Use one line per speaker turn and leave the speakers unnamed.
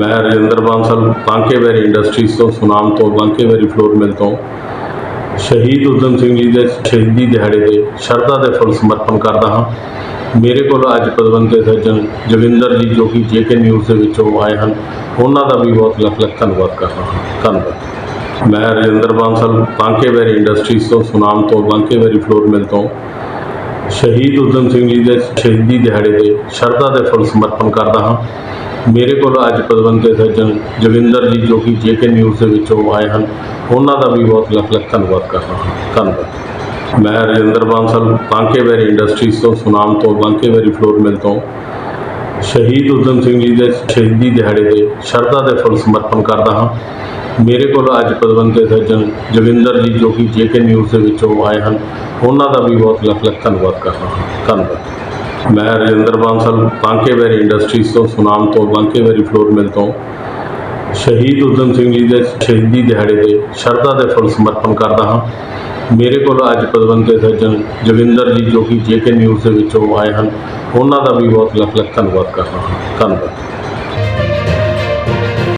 ਮੈਂ ਰਜਿੰਦਰ ਬਾਂਸਲ, ਬਾਂਕੇਵੈਰੀ ਇੰਡਸਟਰੀਜ਼ ਤੋਂ, ਸੁਨਾਮ ਤੋਂ, ਬਾਂਕੇਵੈਰੀ ਫਲੋਰ ਮਿਲ ਤੋਂ, ਸ਼ਹੀਦ ਉਦਮ ਸਿੰਘ ਜੀ ਦੇ ਸ਼ਹੀਦੀ ਦਿਹਾੜੇ ਦੇ ਸ਼ਰਧਾ ਦੇ ਫੁੱਲ ਸਮਰਪਣ ਕਰਦਾ ਹਾਂ। ਮੇਰੇ ਕੋਲ ਅੱਜ ਪਦਵੰਤੇ ਸੱਜਣ ਜੋਗਿੰਦਰ ਜੀ ਜੋ ਕਿ ਜੇਕੇ ਨਿਊਜ਼ ਦੇ ਵਿੱਚੋਂ ਆਏ ਹਨ, ਉਹਨਾਂ ਦਾ ਵੀ ਬਹੁਤ ਲੱਖ ਲੱਖ ਧੰਨਵਾਦ ਕਰਦਾ ਹਾਂ। ਧੰਨਵਾਦ। ਮੈਂ ਰਜਿੰਦਰ ਬਾਂਸਲ, ਬਾਂਕੇਵੈਰੀ ਇੰਡਸਟਰੀਜ਼ ਤੋਂ, ਸੁਨਾਮ ਤੋਂ, ਬਾਂਕੇਵੈਰੀ ਫਲੋਰ ਮਿਲ ਤੋਂ, ਸ਼ਹੀਦ ਉਦਮ ਸਿੰਘ ਜੀ ਦੇ ਸ਼ਹੀਦੀ ਦਿਹਾੜੇ ਦੇ ਸ਼ਰਧਾ ਦੇ ਫੁੱਲ ਸਮਰਪਣ ਕਰਦਾ ਹਾਂ। ਮੇਰੇ ਕੋਲ ਅੱਜ ਪਦਵੰਤੇ ਸੱਜਣ ਜੋਗਿੰਦਰ ਜੀ ਜੋ ਕਿ ਜੇਕੇ ਨਿਊਜ਼ ਦੇ ਵਿੱਚੋਂ ਆਏ ਹਨ, ਉਹਨਾਂ ਦਾ ਵੀ ਬਹੁਤ ਲੱਖ ਲੱਖ ਧੰਨਵਾਦ ਕਰਦਾ ਹਾਂ। ਧੰਨਵਾਦ। ਮੈਂ ਰਜਿੰਦਰ ਬਾਂਸਲ ਬਾਂਕੇਵੈਰੀ ਇੰਡਸਟਰੀਜ਼ ਤੋਂ, ਸੁਨਾਮ ਤੋਂ ਬਾਂਕੇਵੈਰੀ ਫਲੋਰ ਮਿਲ ਤੋਂ। ਸ਼ਹੀਦ ਉਦਮ ਸਿੰਘ ਜੀ ਦੇ ਸ਼ਹੀਦੀ ਦਿਹਾੜੇ ਦੇ ਸ਼ਰਧਾ ਦੇ ਫੁੱਲ ਸਮਰਪਣ ਕਰਦਾ ਹਾਂ। ਮੇਰੇ ਕੋਲ ਅੱਜ ਪਦਵੰਤੇ ਸੱਜਣ ਜੋਗਿੰਦਰ ਜੀ ਜੋ ਕਿ ਜੇਕੇ ਨਿਊਜ਼ ਦੇ ਵਿੱਚੋਂ ਆਏ ਹਨ, ਉਹਨਾਂ ਦਾ ਵੀ ਬਹੁਤ ਲੱਖ ਲੱਖ ਧੰਨਵਾਦ ਕਰਦਾ ਹਾਂ। ਧੰਨਵਾਦ। ਮੈਂ ਰਜਿੰਦਰ ਬਾਂਸਲ, ਬਾਂਕੇਵੈਰੀ ਇੰਡਸਟਰੀਜ਼ ਤੋਂ, ਸੁਨਾਮ ਤੋਂ, ਬਾਂਕੇਵੈਰੀ ਫਲੋਰ ਮਿਲ ਤੋਂ। ਸ਼ਹੀਦ ਉਦਮ ਸਿੰਘ ਜੀ ਦੇ ਸ਼ਹੀਦੀ ਦਿਹਾੜੇ ਦੇ ਸ਼ਰਧਾ ਦੇ ਫੁੱਲ ਸਮਰਪਣ ਕਰਦਾ ਹਾਂ। ਮੇਰੇ ਕੋਲ ਅੱਜ ਪਦਵੰਤੇ ਸੱਜਣ ਜੋਗਿੰਦਰ ਜੀ, ਜੋ ਕਿ ਜੇਕੇ ਨਿਊਜ਼ ਦੇ ਵਿੱਚੋਂ ਆਏ ਹਨ। ਉਹਨਾਂ ਦਾ ਵੀ ਬਹੁਤ ਲੱਖ ਲੱਖ ਧੰਨਵਾਦ ਕਰਦਾ ਹਾਂ। ਧੰਨਵਾਦ।